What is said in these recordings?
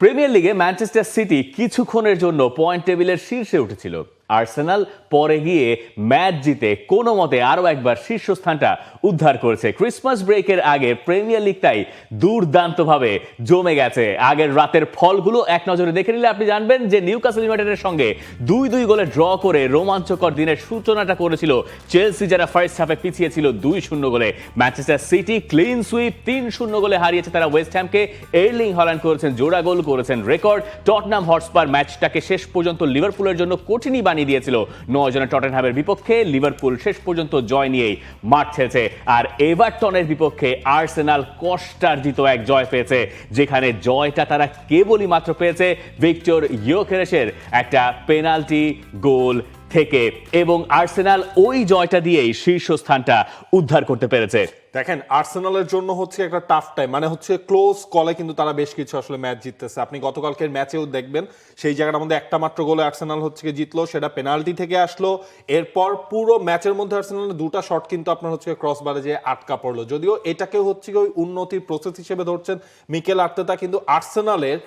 Premier লিগে Manchester city কিছুক্ষণের জন্য পয়েন্ট টেবিলের শীর্ষে উঠেছিল। আর্সেনাল। পরে গিয়ে ম্যাচ জিতে কোনো মতে আরও একবার শীর্ষস্থানটা উদ্ধার করেছে। ক্রিসমাস ব্রেকের আগে প্রিমিয়ার লিগ তাই দুর্দান্তভাবে জমে গেছে। আগের রাতের ফলগুলো এক নজরে দেখে নিলে আপনি জানবেন যে নিউকাসল ইউনাইটেডের সঙ্গে দুই দুই গোলে ড্র করে রোমাঞ্চকর দিনের সূচনাটা করেছিল চেলসি, যারা ফার্স্ট হাফে পিছিয়ে ছিল দুই শূন্য গোলে। ম্যানচেস্টার সিটি ক্লিন সুইপ তিন শূন্য গোলে হারিয়েছে তারা ওয়েস্ট হ্যামকে। এর্লিং হল্যান্ড করেছেন, জোড়া গোল করেছেন রেকর্ড। টটনাম হটস্পার ম্যাচটাকে শেষ পর্যন্ত লিভারপুলের জন্য কঠিনই বানিয়ে দিয়েছিল, নয় জনের টটেনহ্যামের বিপক্ষে লিভারপুল শেষ পর্যন্ত জয় নিয়েই মাঠ ছেড়েছে। আর এভারটনের বিপক্ষে আর্সেনাল কষ্টার্জিত এক জয় পেয়েছে, যেখানে জয়টা তারা কেবলই মাত্র পেয়েছে ভিক্টর ইয়োকেরেসের একটা পেনাল্টি গোল থেকে। এবং আর্সেনাল ওই জয়টা দিয়েই শীর্ষস্থানটা উদ্ধার করতে পেরেছে। দেখেন আর্সেনালের জন্য হচ্ছে একটা টাফ টাইম মানে হচ্ছে ক্লোজ কলে কিন্তু তারা বেশ কিছু আসলে ম্যাচ জিততেছে। আপনি গতকালকের ম্যাচেও দেখবেন, সেই জায়গাটার মধ্যে একটা মাত্র গোলে আর্সেনাল হচ্ছে জিতলো, সেটা পেনাল্টি থেকে আসলো। এরপর পুরো ম্যাচের মধ্যে আর্সেনালের দুটা শট কিন্তু আপনার হচ্ছে ক্রস বারে যে আটকা পড়ল। যদিও এটাকে হচ্ছে ওই উন্নতির প্রসেস হিসেবে ধরছেন মিকেল আর্তেতা কিন্তু আর্সেনালের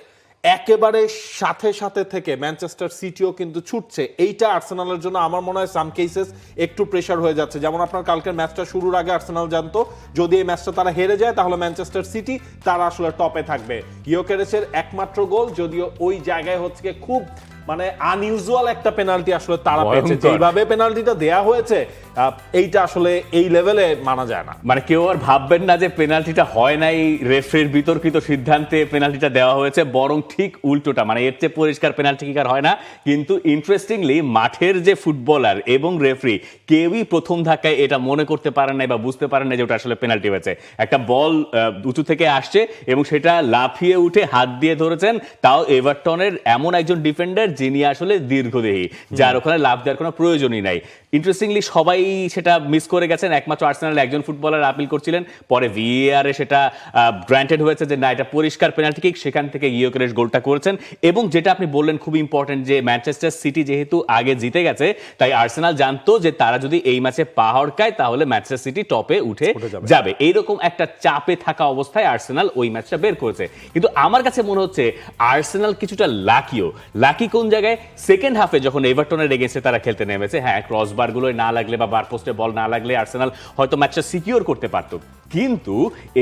একেবারে সাথে সাথে থেকে ম্যানচেস্টার সিটিও কিন্তু ছুটছে। এইটা আর্সেনালের জন্য আমার মনে হয় সাম কেসেস একটু প্রেশার হয়ে যাচ্ছে। যেমন আপনার কালকের ম্যাচটা শুরুর আগে আর্সেনাল জানতো, যদি এই ম্যাচটা তারা হেরে যায়, তাহলে ম্যানচেস্টার সিটি তারা আসলে টপে থাকবে। ইয়োকেরেসের একমাত্র গোল, যদিও ওই জায়গায় হচ্ছে খুব মানে আনইউজুয়াল একটা পেনাল্টি আসলে তারা পেয়েছে। যেভাবে পেনাল্টিটা দেয়া হয়েছে এইটা আসলে এই লেভেলে মানা যায় না। মানে কেউ আর ভাববেন না যে পেনাল্টিটা হয় নাই রেফারির বিতর্কিত সিদ্ধান্তে পেনাল্টিটা দেওয়া হয়েছে বরং ঠিক উল্টোটা। মানে এর চেয়ে পরিষ্কার পেনাল্টি কিক আর হয় না কিন্তু ইন্টারেস্টিংলি মাঠের যে ফুটবলার এবং রেফারি কেউই প্রথম ধাক্কায় এটা মনে করতে পারেন নাই বা বুঝতে পারেন না যে ওটা আসলে পেনাল্টি হয়েছে। একটা বল উঁচু থেকে আসছে এবং সেটা লাফিয়ে উঠে হাত দিয়ে ধরেছেন তাও এভারটনের এমন একজন ডিফেন্ডার যিনি আসলে দীর্ঘদেহী যার ওখানে লাভ দেওয়ার কোনো প্রয়োজনই নাই। ইন্টারেস্টিংলি সবাই সেটা মিস করে গেছেন। একমাত্র আর্সেনাল একজন ফুটবলার আপিল করছিলেন। পরে ভিএআর সেটা গ্রান্টেড হয়েছে যে না এটা পরিষ্কার পেনাল্টি কিক সেখান থেকে ইয়োকেরেস গোলটা করেছেন। এবং যেটা আপনি বললেন খুব ইম্পর্টেন্ট যে ম্যানচেস্টার সিটি যেহেতু আগে জিতে গেছে তাই আর্সেনাল জানতো যে তারা যদি এই ম্যাচে পা হড়কায় তাহলে ম্যানচেস্টার সিটি টপে উঠে। যাবে। এইরকম একটা চাপে থাকা অবস্থায় আর্সেনাল ওই ম্যাচটা বের করেছে। কিন্তু আমার কাছে মনে হচ্ছে আর্সেনাল কিছুটা লাকিও লাকি কোন জায়গায় সেকেন্ড হাফে যখন এভারটনের এগেন্সে তারা খেলতে নেমেছে হ্যাঁ ক্রস বারগুলোয় না লাগলে বা বার পোস্টে বল না লাগলে আর্সেনাল হয়তো ম্যাচটা সিকিওর করতে পারত। কিন্তু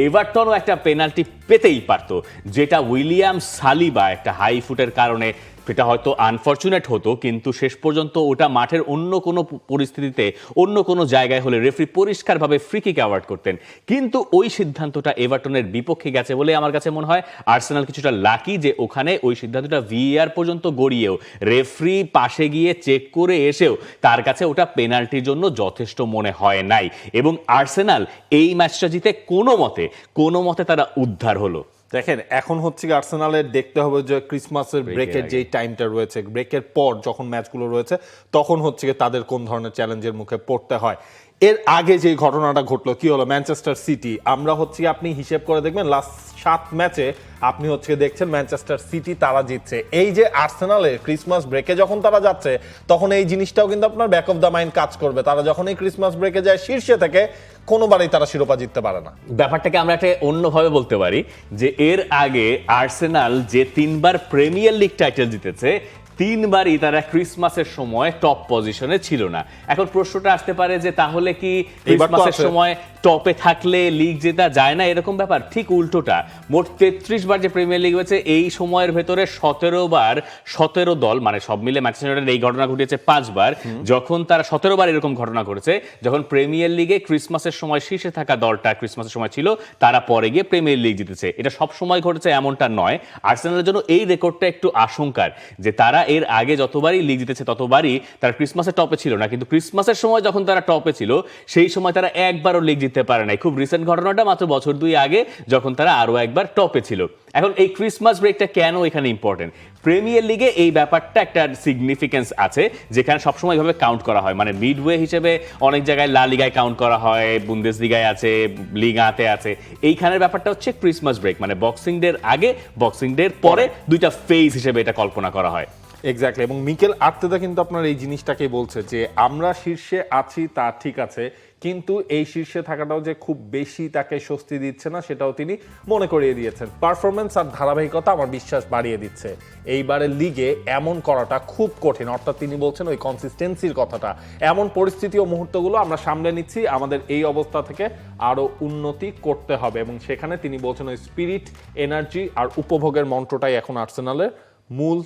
এভারটনও একটা পেনাল্টি পেতেই পারত, যেটা উইলিয়াম সালিবা একটা হাই ফুটের কারণে সেটা হয়তো আনফর্চুনেট হতো, কিন্তু শেষ পর্যন্ত ওটা মাঠের অন্য কোনো পরিস্থিতিতে অন্য কোনো জায়গায় হলে রেফারি পরিষ্কারভাবে ফ্রি কিক অ্যাওয়ার্ড করতেন। কিন্তু ওই সিদ্ধান্তটা এভারটনের বিপক্ষে গেছে বলে আমার কাছে মনে হয়। আর্সেনাল কিছুটা লাকি যে ওখানে ওই সিদ্ধান্তটা ভিআর পর্যন্ত গড়িয়েও রেফারি পাশে গিয়ে চেক করে এসেও তার কাছে ওটা পেনাল্টির জন্য যথেষ্ট মনে হয় নাই। এবং আর্সেনাল এই ম্যাচটা জিতে কোনো মতে কোনো মতে তারা উদ্ধার হলো। দেখেন এখন হচ্ছে কি আর্সেনালের দেখতে হবে যে ক্রিসমাসের ব্রেকের। যেই টাইমটা রয়েছে ব্রেকের পর যখন ম্যাচগুলো রয়েছে তখন হচ্ছে কি তাদের কোন ধরনের চ্যালেঞ্জের মুখে পড়তে হয় এর আগে যে ঘটনাটা ঘটলো, কি হলো? ম্যানচেস্টার সিটি আমরা হচ্ছে, আপনি হিসেব করে দেখবেন লাস্ট সাত ম্যাচে আপনি হচ্ছে দেখছেন ম্যানচেস্টার সিটি তারা জিতছে। এই যে আর্সেনালের ক্রিসমাস ব্রেকে যখন তারা যাচ্ছে, তখন এই জিনিসটাও কিন্তু আপনার ব্যাক অফ দ্য মাইন্ড কাজ করবে। তারা যখন এই ক্রিসমাস ব্রেকে যায়, শীর্ষে থেকে কোনোবারই তারা শিরোপা জিততে পারে না। ব্যাপারটাকে আমরা একটা অন্যভাবে বলতে পারি, যে এর আগে আর্সেনাল যে তিনবার প্রিমিয়ার লিগ টাইটেল জিতেছে তিনবারই তারা ক্রিসমাসের সময় টপ পজিশনে ছিল না। এখন প্রশ্নটা আসতে পারে যে তাহলে কি ক্রিসমাসের সময় টপে থাকলে লিগ জেতা যায় না? এরকম ব্যাপার। ঠিক উল্টোটা। মোট তেত্রিশ বার যে প্রিমিয়ার লিগ হয়েছে এই সময়ের ভেতরে সতেরো বার সতেরো দল মানে সব মিলে ম্যানচেস্টার ইউনাইটেড এই ঘটনা ঘটিয়েছে পাঁচবার যখন তারা সতেরো বার এরকম ঘটনা ঘটেছে যখন প্রিমিয়ার লিগে ক্রিসমাসের সময় শীর্ষে থাকা দলটা ক্রিসমাসের সময় ছিল তারা পরে গিয়ে প্রিমিয়ার লিগ জিতেছে। এটা সব সময় ঘটেছে এমনটা নয়। আর্সেনালের জন্য এই রেকর্ডটা একটু আশঙ্কার যে তারা এর আগে যতবারই লিগ জিতেছে, ততবারই তারা ক্রিসমাসের টপে ছিল না। কিন্তু ক্রিসমাসের সময় যখন তারা টপে ছিল, সেই সময় তারা একবারও লিগ জিততে পারে নাই। খুব রিসেন্ট ঘটনাটা মাত্র বছর দুই আগে যখন তারা আরও একবার টপে ছিল। এখন এই ক্রিসমাস ব্রেকটা কেন এখানে ইম্পর্টেন্ট প্রিমিয়ার লিগে এই ব্যাপারটা একটা সিগনিফিকেন্স আছে, যেখানে সবসময় এভাবে কাউন্ট করা হয়। মানে মিডওয়ে হিসেবে অনেক জায়গায় লা লিগায় কাউন্ট করা হয় বুন্দেস লিগায় আছে লিগাতে আছে। এইখানের ব্যাপারটা হচ্ছে ক্রিসমাস ব্রেক মানে বক্সিং ডের আগে বক্সিং ডের পরে দুইটা ফেজ হিসেবে এটা কল্পনা করা হয়। এক্স্যাক্টলি এবং মিকেল আর্তেদা কিন্তু আপনার এই জিনিসটাকে বলছে যে, আমরা শীর্ষে আছি, তা ঠিক আছে কিন্তু এই শীর্ষে থাকাটাও যে খুব বেশি তাকে স্বস্তি দিচ্ছে না, সেটাও তিনি মনে করিয়ে দিয়েছেন। পারফরমেন্স আর ধারাবাহিকতা আমার বিশ্বাস বাড়িয়ে দিচ্ছে। এইবারের লিগে এমন করাটা খুব কঠিন। অর্থাৎ তিনি বলছেন ওই কনসিস্টেন্সির কথাটা। এমন পরিস্থিতি ও মুহূর্তগুলো আমরা সামলে নিচ্ছি। আমাদের এই অবস্থা থেকে আরও উন্নতি করতে হবে এবং সেখানে তিনি বলছেন ওই স্পিরিট এনার্জি আর উপভোগের মন্ত্রটাই এখন আর্সেনালের মূল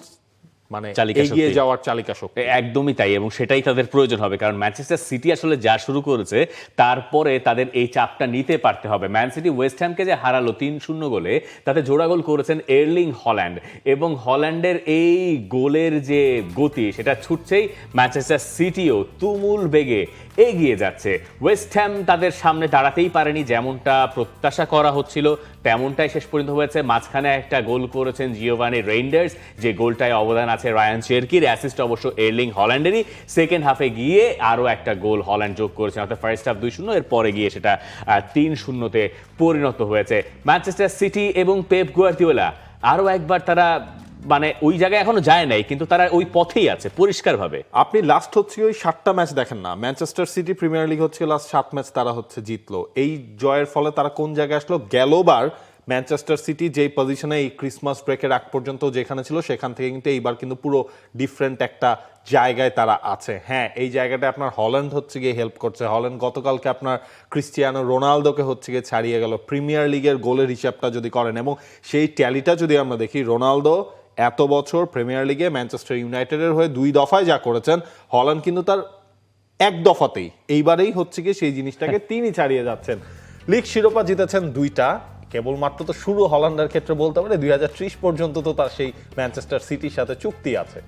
মানে এগিয়ে যাওয়ার চালিকা শক্তি। একদমই তাই এবং সেটাই তাদের প্রয়োজন হবে কারণ ম্যানচেস্টার সিটি আসলে যা শুরু করেছে তারপরে তাদের এই চাপটা নিতে পারতে হবে। ম্যান সিটি ওয়েস্ট হ্যামকে যে হারালো তিন শূন্য গোলে তাতে জোড়া গোল করেছেন এর্লিং হল্যান্ড এবং হল্যান্ডের এই গোলের যে গতি সেটা ছুটছেই ম্যানচেস্টার সিটিও তুমুল বেগে এগিয়ে যাচ্ছে। ওয়েস্ট হ্যাম তাদের সামনে দাঁড়াতেই পারেনি যেমনটা প্রত্যাশা করা হচ্ছিল তেমনটাই শেষ পর্যন্ত হয়েছে। মাঝখানে একটা গোল করেছেন জিওভানি রেইন্ডার্স যে গোলটায় অবদান আছে রায়ান চেরকির অ্যাসিস্ট অবশ্য এর্লিং হল্যান্ডেরই। সেকেন্ড হাফে গিয়ে আরও একটা গোল হল্যান্ড যোগ করেছেন অর্থাৎ ফার্স্ট হাফ দুই শূন্য এর পরে গিয়ে সেটা তিন শূন্যতে পরিণত হয়েছে। ম্যানচেস্টার সিটি এবং পেপ গুয়ার্দিওলা আরও একবার তারা মানে ওই জায়গায় এখনও যায় নাই, কিন্তু তারা ওই পথেই আছে, পরিষ্কারভাবে। আপনি লাস্ট হচ্ছে ওই সাতটা ম্যাচ দেখেন না। ম্যানচেস্টার সিটি প্রিমিয়ার লিগ হচ্ছে লাস্ট সাত ম্যাচ তারা হচ্ছে জিতলো। এই জয়ের ফলে তারা কোন জায়গায় আসলো? গেলোবার ম্যানচেস্টার সিটি যেই পজিশনে এই ক্রিসমাস ব্রেকের আগ পর্যন্ত যেখানে ছিল সেখান থেকে কিন্তু এইবার কিন্তু পুরো ডিফারেন্ট একটা জায়গায় তারা আছে। হ্যাঁ এই জায়গাটা আপনার হল্যান্ড হচ্ছে গিয়ে হেল্প করছে। হল্যান্ড গতকালকে আপনার ক্রিস্টিয়ানো রোনালদোকে হচ্ছে গিয়ে ছাড়িয়ে গেল। প্রিমিয়ার লিগের গোলের হিসাবটা যদি করেন এবং সেই ট্যালিটা যদি আমরা দেখি রোনালদো এত বছর প্রিমিয়ার লিগে ম্যানচেস্টার ইউনাইটেডের হয়ে দুই দফায় যা করেছেন হল্যান্ড কিন্তু তার এক দফাতেই। এইবারেই হচ্ছে গিয়ে সেই জিনিসটাকে তিনি ছাড়িয়ে যাচ্ছেন। লিগ শিরোপা জিতেছেন দুইটা। কেবলমাত্র তো শুরু হল্যান্ডের ক্ষেত্রে বলতে পারে, দুই হাজার ত্রিশ পর্যন্ত তো তার সেই ম্যানচেস্টার সিটির সাথে চুক্তি আছে।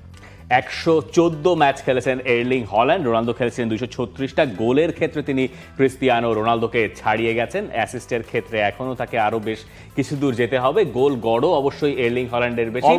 একশো চোদ্দ ম্যাচ খেলেছেন এর্লিং হল্যান্ড। রোনালদো খেলেছেন দুইশো ছত্রিশটা গোলের ক্ষেত্রে তিনি ক্রিস্তিয়ানো রোনালদোকে ছাড়িয়ে গেছেন। অ্যাসিস্টের ক্ষেত্রে এখনও তাকে আরও বেশ কিছু দূর যেতে হবে। গোল গড়ও অবশ্যই এর্লিং হল্যান্ডের বেশি।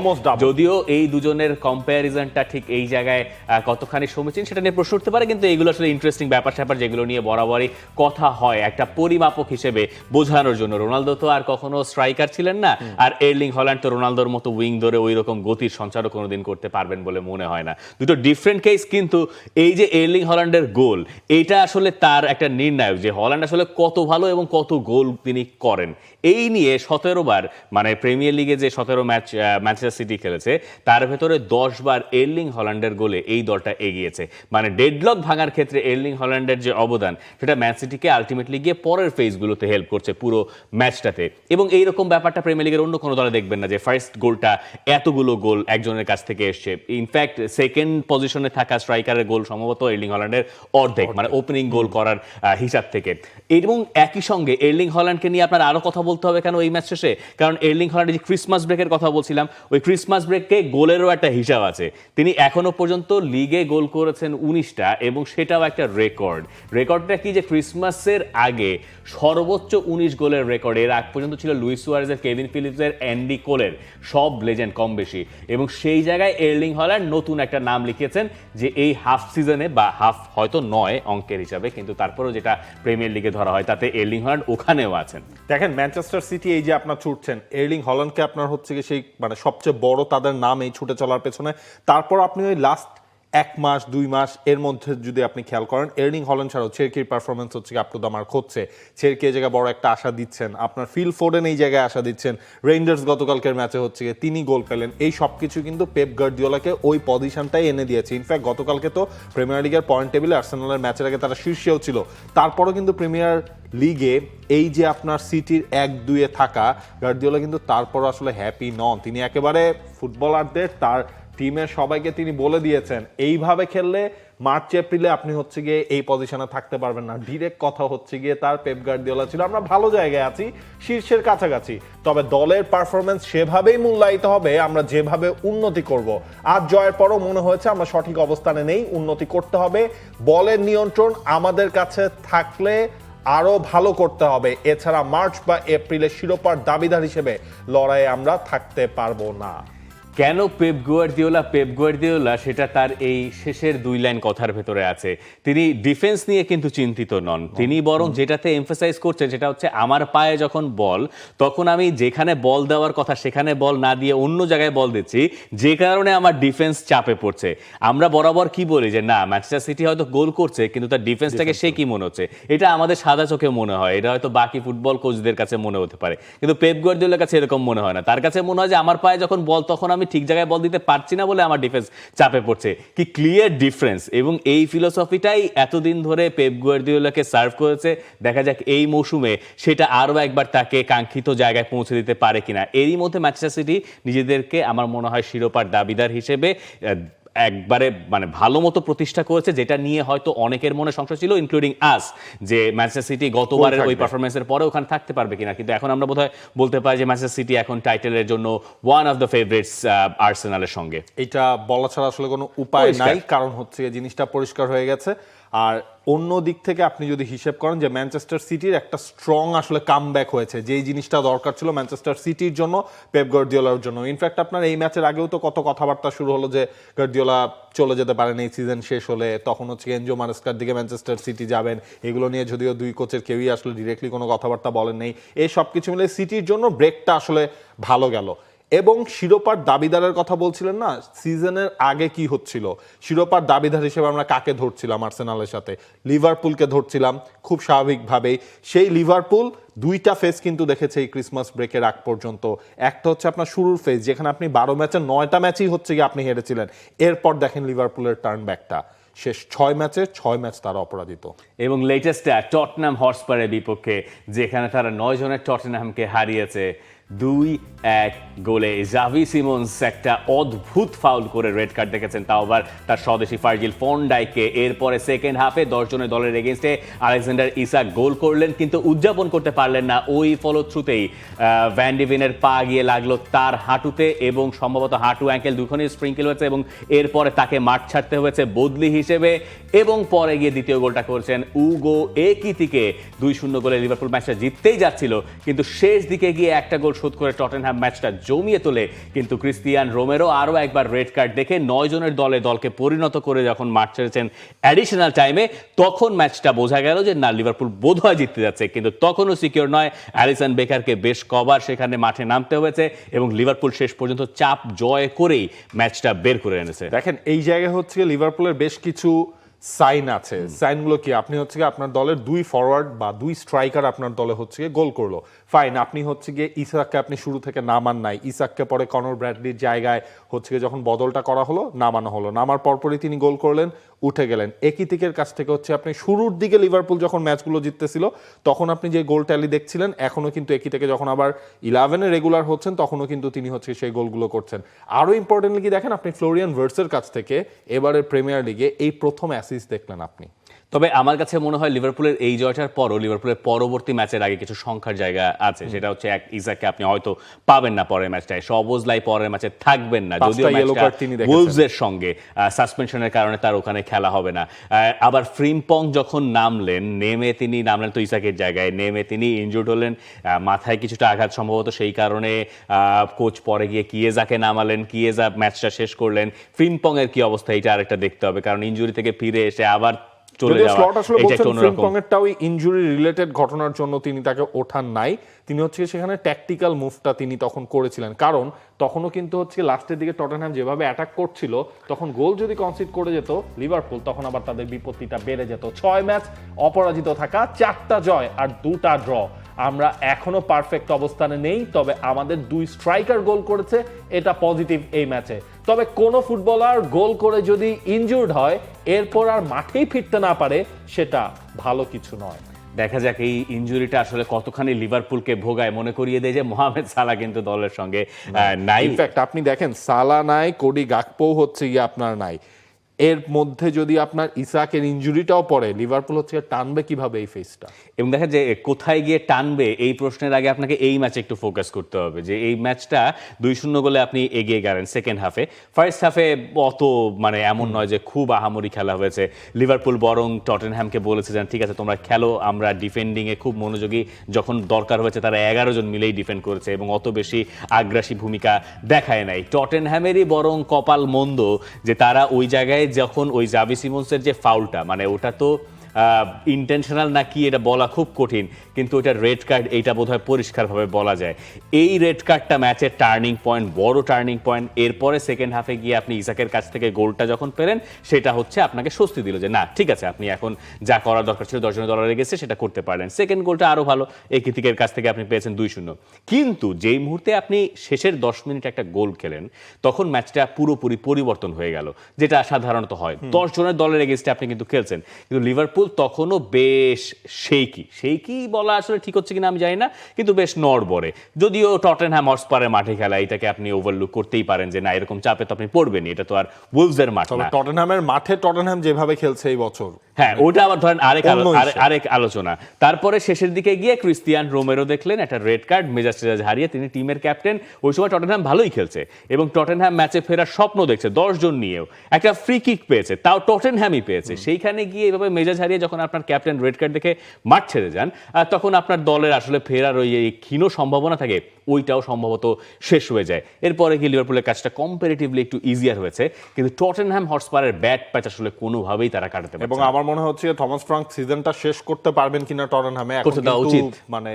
যদিও এই দুজনের কম্প্যারিজনটা ঠিক এই জায়গায় কতখানি সমীচীন সেটা নিয়ে প্রশ্ন উঠতে পারে কিন্তু এগুলো আসলে ইন্টারেস্টিং ব্যাপার স্যাপার যেগুলো নিয়ে বরাবরই কথা হয় একটা পরিমাপক হিসেবে বোঝানোর জন্য। রোনালদো তো আর কখনো স্ট্রাইকার ছিলেন না। আর এর্লিং হল্যান্ড তো রোনালদোর মতো উইং ধরে ওই রকম গতির সঞ্চারও কোনোদিন করতে পারবেন বলে মনে হয় না। দুটো ডিফারেন্ট কেস কিন্তু এই যে এর্লিং হল্যান্ডের গোল এইটা আসলে তার একটা নির্ণায়ক যে হল্যান্ড আসলে কত ভালো এবং কত গোল তিনি করেন। এই নিয়ে সতেরো বার মানে প্রিমিয়ার লিগে যে সতেরো ম্যাচ ম্যানচেস্টার সিটি খেলেছে, তার ভেতরে দশ বার এর্লিং হল্যান্ডের গোলে এই দলটা এগিয়েছে। মানে ডেডলক ভাঙার ক্ষেত্রে এর্লিং হল্যান্ডের যে অবদান, সেটা ম্যান সিটিকে আলটিমেটলি গিয়ে পরের ফেজগুলোতে হেল্প করছে পুরো ম্যাচটাতে। এবং এইরকম ব্যাপারটা প্রিমিয়ার লিগের অন্য কোনো দলে দেখবেন না যে ফার্স্ট গোলটা এতগুলো গোল একজনের কাছ থেকে এসছে। ইনফ্যাক্ট সেকেন্ড পজিশনে থাকা স্ট্রাইকারের গোল সম্ভবত এর্লিং হল্যান্ডের অর্ধেক মানে ওপেনিং গোল করার হিসাব থেকে। এবং একই সঙ্গে এর্লিং হল্যান্ডকে নিয়ে আপনার আরও কথা বলতে হবে কেন এই ম্যাচ শেষে? কারণ এর্লিং হল্যান্ডের যে ক্রিসমাস ব্রেকের কথা বলছিলাম ওই ক্রিসমাস ব্রেককে গোলেরও একটা হিসাব আছে। তিনি এখনও পর্যন্ত লিগে গোল করেছেন উনিশটা এবং সেটাও একটা রেকর্ড রেকর্ডটা কি যে ক্রিসমাসের আগে সর্বোচ্চ উনিশ গোলের রেকর্ড এর আগ পর্যন্ত ছিল লুইস সুয়ারেজের কেভিন ফিলিপসের অ্যান্ডি কোলের সব লেজেন্ড কম বেশি। এবং সেই জায়গায় এর্লিং হল্যান্ড নতুন একটা নাম লিখেছেন যে এই হাফ সিজনে বা হাফ হয়তো নয় অঙ্কের হিসাবে, কিন্তু তারপরেও যেটা প্রিমিয়ার লিগে ধরা হয়, তাতে এর্লিং হল্যান্ড ওখানেও আছেন। দেখেন ম্যানচেস্টার সিটি এই যে আপনার ছুটছেন এর্লিং হল্যান্ডকে আপনার হচ্ছে কি সেই মানে সবচেয়ে বড় তাদের নাম এই ছুটে চলার পেছনে। তারপর আপনি ওই লাস্ট এক মাস, দুই মাস, এর মধ্যে যদি আপনি খেয়াল করেন এর্লিং হল্যান্ড ছাড়াও চেরকির পারফরমেন্স হচ্ছে up to the mark Cherki এই জায়গায় বড় একটা আশা দিচ্ছেন। আপনার ফিল ফোর্ডেন এই জায়গায় আশা দিচ্ছেন। রেঞ্জার্স গতকালকের ম্যাচে হচ্ছে গিয়ে তিনি গোল পেলেন। এই সব কিছু কিন্তু পেপ গার্দিওলাকে ওই পজিশনটাই এনে দিয়েছে। ইনফ্যাক্ট গতকালকে তো প্রিমিয়ার লিগের পয়েন্ট টেবিলে আর্সেনালের ম্যাচের আগে তারা শীর্ষেও ছিল। তারপরও কিন্তু প্রিমিয়ার লিগে এই যে আপনার সিটির এক দুয়ে থাকা গার্দিওলা কিন্তু তারপর আসলে হ্যাপি নন। তিনি একেবারে ফুটবলারদের তার টিমের সবাইকে তিনি বলে দিয়েছেন, এইভাবে খেললে মার্চ, এপ্রিলে আপনি হচ্ছে গিয়ে এই পজিশনে থাকতে পারবেন না। ডিরেক্ট কথা হচ্ছে গিয়ে তার পেপ গার্দিওলা ছিল। আমরা ভালো জায়গায় আছি, শীর্ষের কাছাকাছি, তবে দলের পারফরমেন্স সেভাবেই মূল্যায়িত হবে, আমরা যেভাবে উন্নতি করব। আজ জয়ের পরও মনে হয়েছে, আমরা সঠিক অবস্থানে নেই, উন্নতি করতে হবে। বলের নিয়ন্ত্রণ আমাদের কাছে থাকলে আরও ভালো করতে হবে। এছাড়া মার্চ বা এপ্রিলে শিরোপার দাবিদার হিসেবে লড়াইয়ে আমরা থাকতে পারব না। কেন পেপ গুয়ার্দিওলা পেপ গুয়ার্দিওলা, সেটা তার এই শেষের দুই লাইন কথার ভেতরে আছে। তিনি ডিফেন্স নিয়ে কিন্তু চিন্তিত নন। তিনি বরং যেটাতে এমফাসাইজ করছেন, সেটা হচ্ছে আমার পায়ে যখন বল, তখন আমি যেখানে বল দেওয়ার কথা সেখানে বল না দিয়ে অন্য জায়গায় বল দিচ্ছি, যে কারণে আমার ডিফেন্স চাপে পড়ছে। আমরা বরাবর কি বলি যে, না, ম্যানচেস্টার সিটি হয়তো গোল করছে, কিন্তু তার ডিফেন্সটাকে সে কি মনে হচ্ছে? এটা আমাদের সাদা চোখে মনে হয়। এটা হয়তো বাকি ফুটবল কোচদের কাছে মনে হতে পারে। কিন্তু পেপ গুয়ার্দিওলার কাছে এরকম মনে হয় না। তার কাছে মনে হয় যে, আমার পায়ে যখন বল, তখন আমি ঠিক জায়গায় বল দিতে পারছি না বলে আমার ডিফেন্স চাপে পড়ছে। কি ক্লিয়ার ডিফারেন্স এবং এই ফিলোসফিটাই এতদিন ধরে পেপ গুয়ার্দিওলাকে সার্ভ করেছে। দেখা যাক এই মৌসুমে সেটা আরও একবার তাকে কাঙ্ক্ষিত জায়গায় পৌঁছে দিতে পারে কিনা। এরই মধ্যে ম্যানচেস্টার সিটি নিজেদেরকে আমার মনে হয় শিরোপার দাবিদার হিসেবে একবারে মানে ভালো মতো প্রতিষ্ঠা করেছে যেটা নিয়ে হয়তো অনেকের মনে সংশয় ছিল ইনক্লুডিং আস যে ম্যানচেস্টার সিটি গতবারের ওই? পারফরমেন্সের পরে ওখানে থাকতে পারবে কিনা। কিন্তু এখন আমরা বোধহয় বলতে পারি যে ম্যানচেস্টার সিটি এখন টাইটেলের জন্য ওয়ান অফ দ্য ফেভারিটস আর্সেনালের সঙ্গে। এটা বলা ছাড়া আসলে কোনো উপায় নাই কারণ হচ্ছে জিনিসটা পরিষ্কার হয়ে গেছে। আর অন্য দিক থেকে আপনি যদি হিসেব করেন যে ম্যানচেস্টার সিটির একটা স্ট্রং আসলে কাম হয়েছে, যেই জিনিসটা দরকার ছিল ম্যানচেস্টার সিটির জন্য পেপ গার্দিওলার জন্য। ইনফ্যাক্ট আপনার এই ম্যাচের আগেও তো কত কথাবার্তা শুরু হলো যে গার্দিওলা চলে যেতে পারেন, এই সিজন শেষ হলে। তখন হচ্ছে এনজো মানেস্কার দিকে ম্যানচেস্টার সিটি যাবেন। এগুলো নিয়ে যদিও দুই কোচের কেউই আসলে ডিরেক্টলি কোনো কথাবার্তা বলেন নেই। এই সব কিছু মিলে সিটির জন্য ব্রেকটা আসলে ভালো গেল। এবং শিরোপার দাবিদারের কথা বলছিলেন না? সিজনের আগে কি হচ্ছিল? শিরোপার দাবিদার হিসেবে আমরা কাকে ধরছিলাম আর্সেনালের সাথে? লিভারপুলকে ধরছিলাম, খুব স্বাভাবিকভাবেই। সেই লিভারপুল দুইটা ফেজ কিন্তু দেখেছে এই ক্রিসমাস ব্রেকের আগ পর্যন্ত। একটা হচ্ছে আপনার শুরুর ফেজ যেখানে আপনি বারো ম্যাচে নয়টা ম্যাচই হচ্ছে গিয়ে আপনি হেরেছিলেন। এরপর দেখেন লিভারপুলের টার্ন ব্যাকটা শেষ ছয় ম্যাচে ছয় ম্যাচ তারা অপরাজিত। এবং লেটেস্টটা টটনাম হর্সপারের বিপক্ষে, যেখানে তারা নয় জনের টটনামকে হারিয়েছে দুই এক, গোলে জাভি সিমন্স একটা অদ্ভুত ফাউল করে রেড কার্ড দেখেছেন, তাও আবার তার স্বদেশি ফার্জিল ফন্ডাইকে। এরপরে সেকেন্ড হাফে দশ জনের দলের এগেনস্টে আলেকজান্ডার ইসাক গোল করলেন, কিন্তু উদযাপন করতে পারলেন না। ওই ফলশ্রুতেই ভ্যান্ডিভিনের পা গিয়ে লাগল তার হাঁটুতে এবং সম্ভবত হাঁটু অ্যাঙ্কেল দুখনই স্প্রিঙ্কেল হয়েছে এবং এরপরে তাকে মাঠ ছাড়তে হয়েছে বদলি হিসেবে এবং পরে গিয়ে দ্বিতীয় গোলটা করেছেন উগো একিতিকে। দুই শূন্য গোলে লিভারপুল ম্যাচটা জিততেই যাচ্ছিল, কিন্তু শেষ দিকে গিয়ে একটা গোল শোধ করে টটেনহ্যাম ম্যাচটা জমিয়ে তোলে। কিন্তু ক্রিস্তিয়ান রোমেরো আরও একবার রেড কার্ড দেখে নয় জনের দলে দলকে পরিণত করে যখন মাঠ ছেড়েছেন অ্যাডিশনাল টাইমে, তখন ম্যাচটা বোঝা গেল যে না, লিভারপুল বোধহয় জিততে যাচ্ছে। কিন্তু তখনও সিকিউর নয়, অ্যালিসন বেকারকে বেশ কবার সেখানে মাঠে নামতে হয়েছে এবং লিভারপুল শেষ পর্যন্ত চাপ জয় করেই ম্যাচটা বের করে এনেছে। দেখেন, এই জায়গায় হচ্ছে লিভারপুলের বেশ কিছু সাইন আছে। সাইনগুলো কি? আপনি হচ্ছে গিয়ে আপনার দলের দুই ফরওয়ার্ড বা দুই স্ট্রাইকার আপনার দলে হচ্ছে গিয়ে গোল করল। ফাইন আপনি হচ্ছে গিয়ে ইসাককে আপনি শুরু থেকে নামান নাই। ইসাককে পরে কনর ব্র্যাডলির জায়গায় হচ্ছে গিয়ে যখন বদলটা করা হলো নামানো হলো। নামার পরপরই তিনি গোল করলেন। উঠে গেলেন। একিতিকের কাছ থেকে হচ্ছে আপনি শুরুর দিকে লিভারপুল যখন ম্যাচগুলো জিততেছিল, তখন আপনি যে গোল ট্যালি দেখছিলেন, এখনও কিন্তু একই থেকে যখন আবার ইলেভেনে রেগুলার হচ্ছেন, তখনও কিন্তু তিনি হচ্ছে সেই গোলগুলো করছেন। আরও ইম্পর্টেন্টলি কি দেখেন, আপনি ফ্লোরিয়ান ভার্সের কাছ থেকে এবারের প্রিমিয়ার লিগে এই প্রথম অ্যাসিস দেখলেন আপনি। তবে আমার কাছে মনে হয় লিভারপুলের এই জয়টার পরও লিভারপুলের পরবর্তী ম্যাচের আগে কিছু সংখ্যার জায়গা আছে। সেটা হচ্ছে এক ইসাককে আপনি হয়তো পাবেন না পরের ম্যাচটায়। সবজলাই পরের ম্যাচে থাকবেন না। যদিও। উলভসের সঙ্গে সাসপেনশনের কারণে তার ওখানে খেলা হবে না। আবার ফ্রিম্পং যখন নামলেন নেমে তিনি নামলেন তো ইসাকের জায়গায় নেমে তিনি ইনজুর্ড হলেন আহ, মাথায় কিছুটা আঘাত সম্ভবত সেই কারণে কোচ পরে গিয়ে কিয়েজাকে নামালেন কিয়েজা ম্যাচটা শেষ করলেন। ফ্রিম্পং এর কি অবস্থা এটা আরেকটা দেখতে হবে কারণ ইঞ্জুরি থেকে ফিরে এসে আবার চলে যাওয়া স্লট আসলে বলছেন ইনজুরি রিলেটেড ঘটনার জন্য তিনি তাকে ওঠান নাই। তিনি হচ্ছে সেখানে ট্যাকটিক্যাল মুভটা তিনি তখন করেছিলেন। কারণ তখনও কিন্তু হচ্ছে লাস্টের দিকে টটেনহ্যাম যেভাবে অ্যাটাক করছিল তখন গোল যদি কনসিড করে যেত লিভারপুল তখন আবার তাদের বিপত্তিটা বেড়ে যেত। ছয় ম্যাচ অপরাজিত থাকা চারটা জয় আর দুটা ড্র আমরা এখনও পারফেক্ট অবস্থানে নেই তবে আমাদের দুই স্ট্রাইকার গোল করেছে এটা পজিটিভ এই ম্যাচে তবে কোন ফুটবলার গোল করে যদি ইনজুর্ড হয় এরপর আর মাঠেই ফিরতে না পারে সেটা ভালো কিছু নয়। দেখা যাক এই ইঞ্জুরিটা আসলে কতখানি লিভারপুলকে ভোগায়। মনে করিয়ে দেয় যে মোহামেদ সালা কিন্তু দলের সঙ্গে নাই। ইনফ্যাক্ট আপনি দেখেন সালা নাই কোডি গাকপো হচ্ছে গিয়ে আপনার নাই। এর মধ্যে যদি আপনার ইসাকের ইঞ্জুরিটাও পড়ে লিভারপুল হচ্ছে টানবে কীভাবে এই ফেসটা এবং দেখা যে কোথায় গিয়ে টানবে এই প্রশ্নের আগে আপনাকে এই ম্যাচে একটু ফোকাস করতে হবে যে এই ম্যাচটা দুই শূন্য গোলে আপনি এগিয়ে গেলেন সেকেন্ড হাফে ফার্স্ট হাফে অত মানে এমন নয় যে খুব আহামরি খেলা হয়েছে। লিভারপুল বরং টটেনহ্যামকে বলেছে যে ঠিক আছে তোমরা খেলো আমরা ডিফেন্ডিংয়ে খুব মনোযোগী। যখন দরকার হয়েছে তারা এগারো জন মিলেই ডিফেন্ড করেছে এবং অত বেশি আগ্রাসী ভূমিকা দেখায় নাই। টটেনহ্যামেরই বরং কপাল মন্দ যে তারা ওই জায়গায় যখন ওই জাভি সিমন্সের যে ফাউলটা মানে ওটা তো ইন্টেনশনাল না কি এটা বলা খুব কঠিন কিন্তু ওটা রেড কার্ড এইটা বোধহয় পরিষ্কারভাবে বলা যায়। এই রেড কার্ডটা ম্যাচের টার্নিং পয়েন্ট বড় টার্নিং পয়েন্ট এরপরে সেকেন্ড হাফে গিয়ে আপনি ইসাকের কাছ থেকে গোলটা যখন পেলেন সেটা হচ্ছে আপনাকে স্বস্তি দিল যে না ঠিক আছে আপনি এখন যা করার দরকার ছিল দশজন ডলারে গেছে সেটা করতে পারলেন। সেকেন্ড গোলটা আরও ভালো এই কৃতিকের কাছ থেকে আপনি পেয়েছেন দুই শূন্য। কিন্তু যেই মুহূর্তে আপনি শেষের দশ মিনিট একটা গোল খেলেন তখন ম্যাচটা পুরোপুরি পরিবর্তন হয়ে গেল যেটা সাধারণত হয়। দশ জনের দলের এগেনস্টে আপনি কিন্তু খেলছেন। কিন্তু লিভারপুল তখনও বেশ সেইকি সেইকি বলা আসলে ঠিক হচ্ছে কিনা আমি জানি না কিন্তু বেশ নড়বড়ে। যদিও টটেনহ্যাম হটস্পারের মাঠে খেলা এটাকে আপনি ওভারলুক করতেই পারেন যে না এরকম চাপে তো আপনি পড়বেনই এটা তো আর উলভসের মাঠ না। টটেনহ্যামের মাঠে টটেনহ্যাম যেভাবে খেলছে এই বছর হ্যাঁ ওটা আবার ধরেন আরেক আরেক আলোচনা। তারপরে শেষের দিকে গিয়ে ক্রিস্তিয়ান রোমেরো দেখলেন একটা রেড কার্ড মেজাজ টেজাজ হারিয়ে তিনি টিমের ক্যাপ্টেন ওই সময় টটেনহ্যাম ভালোই খেলছে এবং টটেনহ্যাম ম্যাচে ফেরার স্বপ্ন দেখছে দশ জন নিয়েও। একটা ফ্রি কিক পেয়েছে তাও টটেনহ্যামই পেয়েছে। সেইখানে গিয়ে এভাবে মেজাজ হারিয়ে যখন আপনার ক্যাপ্টেন রেড কার্ড দেখে মাঠ ছেড়ে যান তখন আপনার দলের আসলে ফেরার ওই ক্ষীণ সম্ভাবনা থাকে ওইটাও সম্ভবত শেষ হয়ে যায়। এরপরে গিয়ে লিভারপুলের কাজটা কম্পারেটিভলি একটু ইজিয়ার হয়েছে কিন্তু টটেনহ্যাম হটস্পারের ব্যাট প্যাচ আসলে কোনোভাবেই তারা কাটাতে পারছে এবং আমার মনে হচ্ছে থমাস ফ্রাঙ্ক সিজনটা শেষ করতে পারবেন কিনা টটেনহ্যামে করতে দেওয়া উচিত। মানে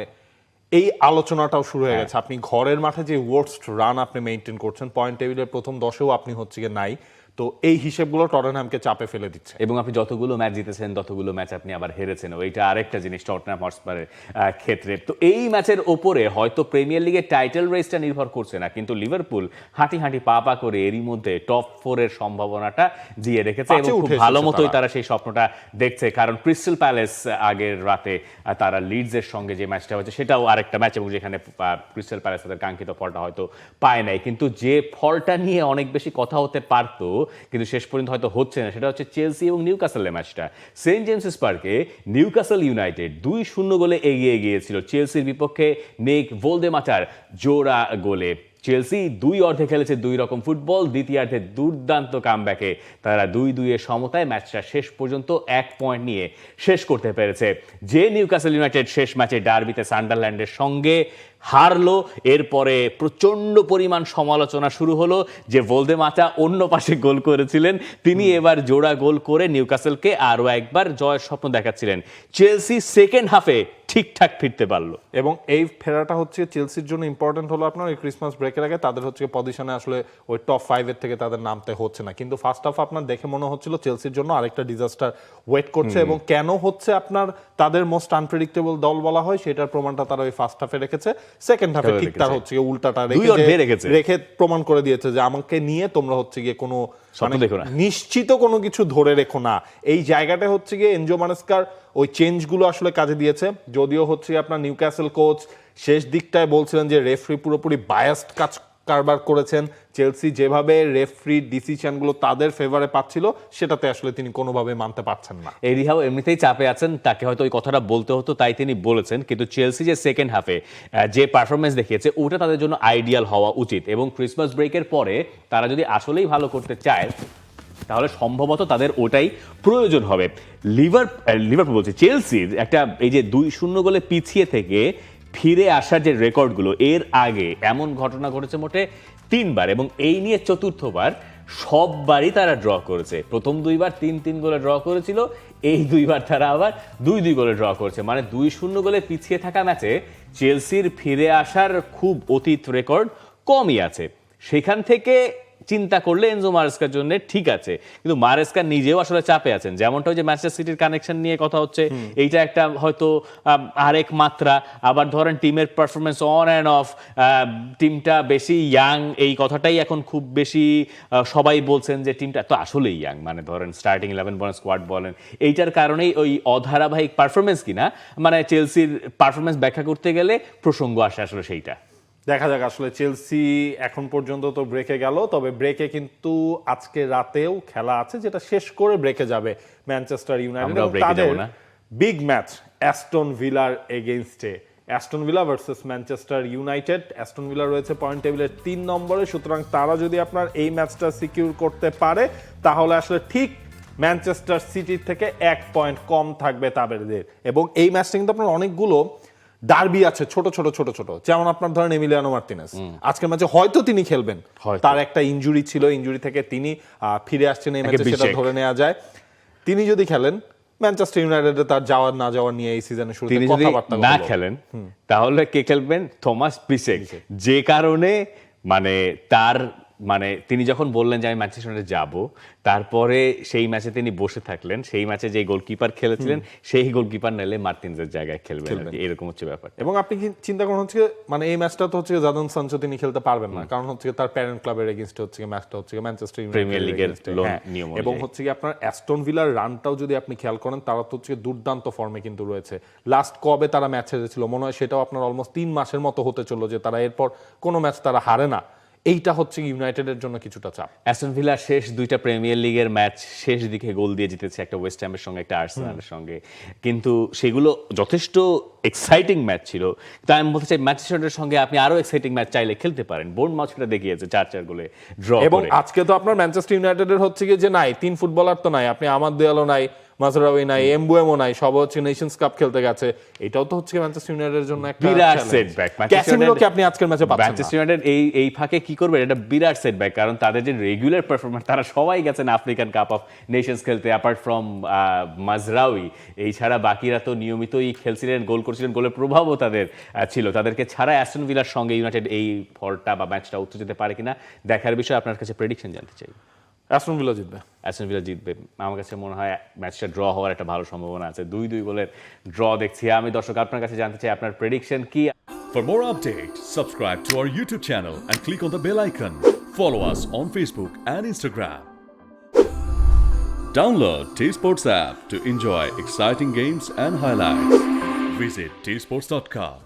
এই আলোচনাটাও শুরু হয়ে গেছে। আপনি ঘরের মাঠে যে ওয়ার্স্ট রান আপনি মেনটেন করছেন পয়েন্ট টেবিলের প্রথম দশেও আপনি হচ্ছে গিয়ে নাই। তো এই হিসেবগুলো টটেনহ্যামকে চাপে ফেলে দিচ্ছে। এবং আপনি যতগুলো ম্যাচ জিতেছেন ততগুলো ম্যাচ আপনি আবার হেরেছেন। ওইটা আরেকটা জিনিস টটনাম হটস্পারের ক্ষেত্রে। তো এই ম্যাচের ওপরে হয়তো প্রিমিয়ার লিগের টাইটেল রেসটা নির্ভর করছে না কিন্তু লিভারপুল হাঁটি হাঁটি পা পা করে এরই মধ্যে টপ ফোরের সম্ভাবনাটা দিয়ে রেখেছে এবং খুব ভালো মতোই তারা। সেই স্বপ্নটা দেখছে কারণ ক্রিস্টাল প্যালেস আগের রাতে তারা লিডসের সঙ্গে যে ম্যাচটা হয়েছে সেটাও আরেকটা ম্যাচ এবং যেখানে ক্রিস্টাল প্যালেস তাদের কাঙ্ক্ষিত ফলটা হয়তো পায় নাই। কিন্তু যে ফলটা নিয়ে অনেক বেশি কথা হতে পারতো কিন্তু শেষ পর্যন্ত হয়তো হচ্ছে না। সেটা হচ্ছে চেলসি এবং নিউকাসেলের ম্যাচটা সেন্ট জেমসেস পার্কে নিউকাসেল ইউনাইটেড দুই শূন্য গোলে এগিয়ে গিয়েছিল। চেলসির বিপক্ষে নেক ভোলদেমাটার জোড়া গোলে। চেলসি দুই অর্ধে খেলেছে দুই রকম ফুটবল দ্বিতীয়ার্ধে দুর্দান্ত কামব্যাকে তারা দুই দুইয়ের সমতায় ম্যাচটা শেষ পর্যন্ত এক পয়েন্ট নিয়ে শেষ করতে পেরেছে। যে নিউকাসেল ইউনাইটেড শেষ ম্যাচে ডার্বিতে সান্ডারল্যান্ডের সঙ্গে হারলো এরপরে প্রচণ্ড পরিমাণ সমালোচনা শুরু হলো যে ভোলদেমাতা অন্য পাশে গোল করেছিলেন। তিনি এবার জোড়া গোল করে নিউকাসেলকে আরও একবার জয়ের স্বপ্ন দেখাচ্ছিলেন। চেলসি সেকেন্ড হাফে ঠিকঠাক ফিরতে পারল। এবং এই ফেরাটা হচ্ছে চেলসির জন্য ইম্পর্টেন্ট হলো আপনার ওই ক্রিসমাস ব্রেকের আগে তাদের হচ্ছে পজিশনে আসলে ওই টপ ফাইভের থেকে তাদের নামতে হচ্ছে না। কিন্তু ফার্স্ট হাফ আপনার দেখে মনে হচ্ছিল চেলসির জন্য আরেকটা ডিজাস্টার ওয়েট করছে এবং কেন হচ্ছে আপনার তাদের মোস্ট আনপ্রেডিক্টেবল দল বলা হয় সেটার প্রমাণটা তারা ওই ফার্স্ট হাফে রেখেছে। সেকেন্ড হাফে। ঠিক তার হচ্ছে উল্টাটা রেখে প্রমাণ করে দিয়েছে যে আমাকে নিয়ে তোমরা হচ্ছে গিয়ে কোনো মানে। নিশ্চিত কোনো কিছু ধরে রেখো না এই জায়গাটা হচ্ছে গিয়ে এনজো মানস্কার ওই চেঞ্জগুলো আসলে কাজে দিয়েছে যদিও হচ্ছে আপনার নিউ ক্যাসেল কোচ শেষ দিকটায় বলছিলেন যে রেফরি পুরোপুরি বায়াস্ট কাজ কারবার করেছেন। চেলসি যেভাবে রেফরি ডিসিশনগুলো তাদের ফেভারে পাচ্ছিল, সেটাতে আসলে তিনি কোনোভাবে মানতে পারছেন না। এরিহাও এমনিতেই চাপে আছেন, তাকে হয়তো ওই কথাটা বলতে হতো, তাই তিনি বলেছেন। কিন্তু চেলসি যে সেকেন্ড হাফে যে পারফরমেন্স দেখিয়েছে, ওটা তাদের জন্য আইডিয়াল হওয়া উচিত। এবং ক্রিসমাস ব্রেকের পরে তারা যদি আসলেই ভালো করতে চায়, তাহলে সম্ভবত তাদের ওটাই প্রয়োজন হবে। লিভার লিভারপুল বলছে, চেলসির একটা এই যে দুই শূন্য গোলে পিছিয়ে থেকে ফিরে আসার যে রেকর্ডগুলো, এর আগে এমন ঘটনা ঘটেছে মোটে তিনবার এবং এই নিয়ে চতুর্থবার সববারই তারা ড্র করেছে। প্রথম দুইবার তিন তিন গোলে ড্র করেছিল, এই দুইবার তারা আবার দুই দুই গোলে ড্র করেছে। মানে দুই শূন্য গোলে পিছিয়ে থাকা ম্যাচে চেলসির ফিরে আসার খুব অতীত রেকর্ড কমই আছে। সেখান থেকে চিন্তা করলে এনজো মারেস্কার জন্য ঠিক আছে। কিন্তু মারেস্কা নিজেও আসলে চাপে আছেন। যেমনটা ওই যে ম্যানচেস্টার সিটির কানেকশন নিয়ে কথা হচ্ছে এইটা একটা হয়তো আরেক মাত্রা। আবার ধরেন টিমের পারফরমেন্স অন অ্যান্ড অফ টিমটা বেশি ইয়াং এই কথাটাই এখন খুব বেশি সবাই বলছেন যে টিমটা তো আসলেই ইয়াং মানে ধরেন স্টার্টিং ইলেভেন বলেন স্কোয়াড বলেন এইটার কারণেই ওই অধারাবাহিক পারফরমেন্স কিনা মানে চেলসির পারফরমেন্স ব্যাখ্যা করতে গেলে প্রসঙ্গ আসে আসলে সেইটা। দেখা যাক আসলে চেলসি এখন পর্যন্ত তো ব্রেকে গেল তবে ব্রেকে কিন্তু আজকে রাতেও খেলা আছে যেটা শেষ করে ব্রেকে যাবে ম্যানচেস্টার ইউনাইটেড তাদের বিগ ম্যাচ অ্যাস্টন ভিলার এগেইনস্টে Aston Villa versus Manchester United Aston Villa রয়েছে পয়েন্ট টেবিলের তিন নম্বরে সুতরাং তারা যদি আপনার এই ম্যাচটা সিকিউর করতে পারে তাহলে আসলে ঠিক ম্যানচেস্টার সিটির থেকে এক পয়েন্ট কম থাকবে তাদের। এবং এই ম্যাচটা কিন্তু আপনার অনেকগুলো ডার্বি আছে ছোট ছোট ছোট ছোট। যেমন আপনার ধরেন এমিলিয়ানো মার্টিনেস আজকের ম্যাচে হয়তো তিনি খেলবেন। তার একটা ইনজুরি ছিল ইনজুরি থেকে তিনি ফিরে আসছেন এই ম্যাচে সেটা ধরে নেওয়া যায়। তিনি যদি খেলেন ম্যানচেস্টার ইউনাইটেডে তার যাওয়ার না যাওয়ার নিয়ে এই শুরুতে কথাবার্তা না। খেলেন তাহলে কে খেলবেন? থমাস পিসেক যে কারণে মানে তার মানে তিনি যখন বললেন যে আমি ম্যানচেস্টার ইউনাইটেড যাব তারপরে সেই ম্যাচে তিনি বসে থাকলেন সেই ম্যাচে যে গোলকিপার খেলেছিলেন সেই গোলকিপার নিলে মার্টিনসের জায়গায় খেলবেন এরকম হচ্ছে ব্যাপার। এবং আপনি কি চিন্তা করুন হচ্ছে মানে এই ম্যাচটা তো হচ্ছে জাদন সানচো তিনি খেলতে পারবেন না। কারণ হচ্ছে তার প্যারেন্ট ক্লাবের এগেইনস্টে হচ্ছে ম্যাচটা হচ্ছে ম্যানচেস্টার League এর নিয়ম এবং হচ্ছে কি আপনার অ্যাস্টন ভিলার রানটাও যদি আপনি খেয়াল করেন তারা তো হচ্ছে দুর্দান্ত ফর্মে কিন্তু রয়েছে। লাস্ট কবে তারা ম্যাচ হেরেছিল মনে হয় সেটাও আপনার অলমোস্ট তিন মাসের মতো হতে চলল যে তারা এরপর কোনো ম্যাচ তারা হারে না। এইটা হচ্ছে ইউনাইটেডের জন্য কিছুটা চাপ। অ্যাস্টন ভিলা শেষ দুইটা প্রিমিয়ার লিগের ম্যাচ শেষ দিকে গোল দিয়ে জিতেছে একটা ওয়েস্ট হ্যামের সঙ্গে একটা আর্সেনালের সঙ্গে। কিন্তু সেগুলো যথেষ্ট এক্সাইটিং ম্যাচ ছিল। তাই আমি বলতে চাই ম্যানচেস্টারের সঙ্গে আপনি আরও এক্সাইটিং ম্যাচ চাইলে খেলতে পারেন। বোর্ড ম্যাচ সেটা দেখিয়েছে চার চার গোলে ড্র এবং আজকে তো আপনার ম্যানচেস্টার ইউনাইটেডের হচ্ছে কি যে নাই তিন ফুটবলার তো নাই আপনি আমার দেয়ালও নাই। মাজরাউই নাই এমবুয়েমও নাই সব হচ্ছে নেশনস কাপ খেলতে গেছে। এটাও তো হচ্ছে ম্যানচেস্টার ইউনাইটেডের জন্য একটা বিরাট। Manchester ক্যাসিমিরোকে আপনি আজকের ম্যাচে পাচ্ছেন ম্যানচেস্টার ইউনাইটেড এই এই ফাঁকে কি করবে? এটা বিরাট সেটব্যাক কারণ তাদের যে রেগুলার পারফরমেন্স তারা সবাই গেছেন আফ্রিকান কাপ অফ নেশনস খেলতে অ্যাপার্ট ফ্রম মাজরাউই এই ছাড়া বাকিরা তো নিয়মিতই খেলছিলেন গোল করছিলেন গোলের প্রভাবও তাদের ছিল। তাদেরকে ছাড়া অ্যাস্টন ভিলার সঙ্গে ইউনাইটেড এই ফলটা বা ম্যাচটা উঠতে যেতে পারে কিনা দেখার বিষয়ে আপনার কাছে প্রেডিকশন জানতে চাই। অ্যাস্টন ভিলা জিতবে অ্যাস্টন ভিলা জিতবে আমার কাছে মনে হয় ম্যাচটা ড্র হওয়ার একটা ভালো সম্ভাবনা আছে দুই দুই গোলের ড্র দেখছি আমি দর্শক আপনার কাছে জানতে চাই আপনার প্রেডিকশন কি For more updates, subscribe to our YouTube channel and click on the bell icon. Follow us on Facebook and Instagram. Download T Sports app to enjoy exciting games and highlights. Visit tsports.com.